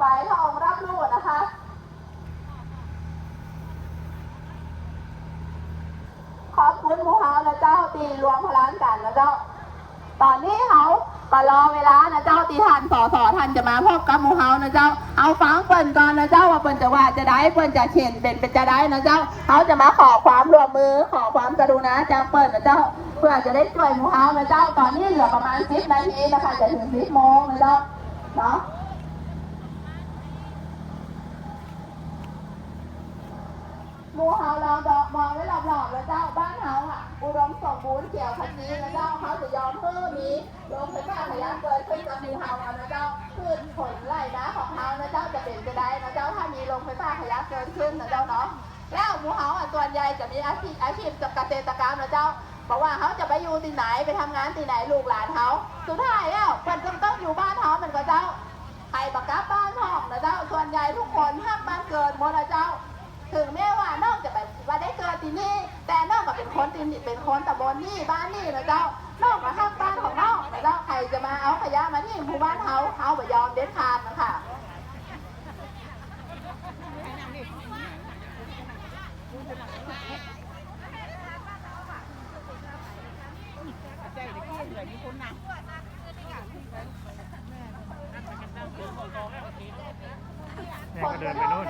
ไปพระองค์รับรู้นะคะ ขอบคุณหมูเฮานะเจ้าตีรวมพลังกันนะเจ้า ตอนนี้เขาก็รอเวลานะเจ้าตีทันสอสอทันจะมาพบกับหมูเฮานะเจ้า เอาฟังเปิ่นก่อนนะเจ้าว่าเปิ่นจะว่าจะได้เปิ่นจะเข็นเป็นเป็นจะได้นะเจ้าเขาจะมาขอความร่วมมือขอความกรุณาจากเปิ่นนะเจ้า เพื่อจะได้ช่วยหมูเฮานะเจ้า ตอนนี้เหลือประมาณสิบนาทีนะคะจะถึงสิบโมงนะเจ้าเนาะ หมูเฮาเราดอกมองไว้รอบๆแล้วเจ้าบ้านเฮาอะ อุดมสมบูรณ์เขียวขจีแล้วเจ้าเขาจะยอมเพิ่มมีโรงไฟฟ้าพยายเกิดขึ้นกับหมูเฮาเอานะเจ้าพืชผลไร่นะของเฮานะเจ้าจะเป็นไปได้นะเจ้าถ้ามีโรงไฟฟ้าพยายเกิดขึ้นนะเจ้าเนาะแล้วหมูเฮาอะส่วนใหญ่จะมีอาชีพอาชีพกับเกษตรกรรมนะเจ้าเพราะว่าเขาจะไปอยู่ที่ไหนไปทำงานที่ไหนลูกหลานเขาสุดท้ายแล้วเพิ่นก็ต้องอยู่บ้านเขาเหมือนกับเจ้าใครบักกลับบ้านห้องนะเจ้าส่วนใหญ่ทุกคนห้ามบ้านเกิดหมดนะเจ้า ถึงแม้ว่านอกจะแบบว่าได้เกิดที่นี่ แต่นอกก็เป็นคนที่นี่เป็นคนตำบลนี่บ้านนี่นะเจ้านอกก็ห้ามบ้านของน้อกนะเจ้าใครจะมาเอาขยะมาที่หมู่บ้านเขาเขาไม่ยอมเด็ดขาดนะคะแม่ก็เดินไปโน่น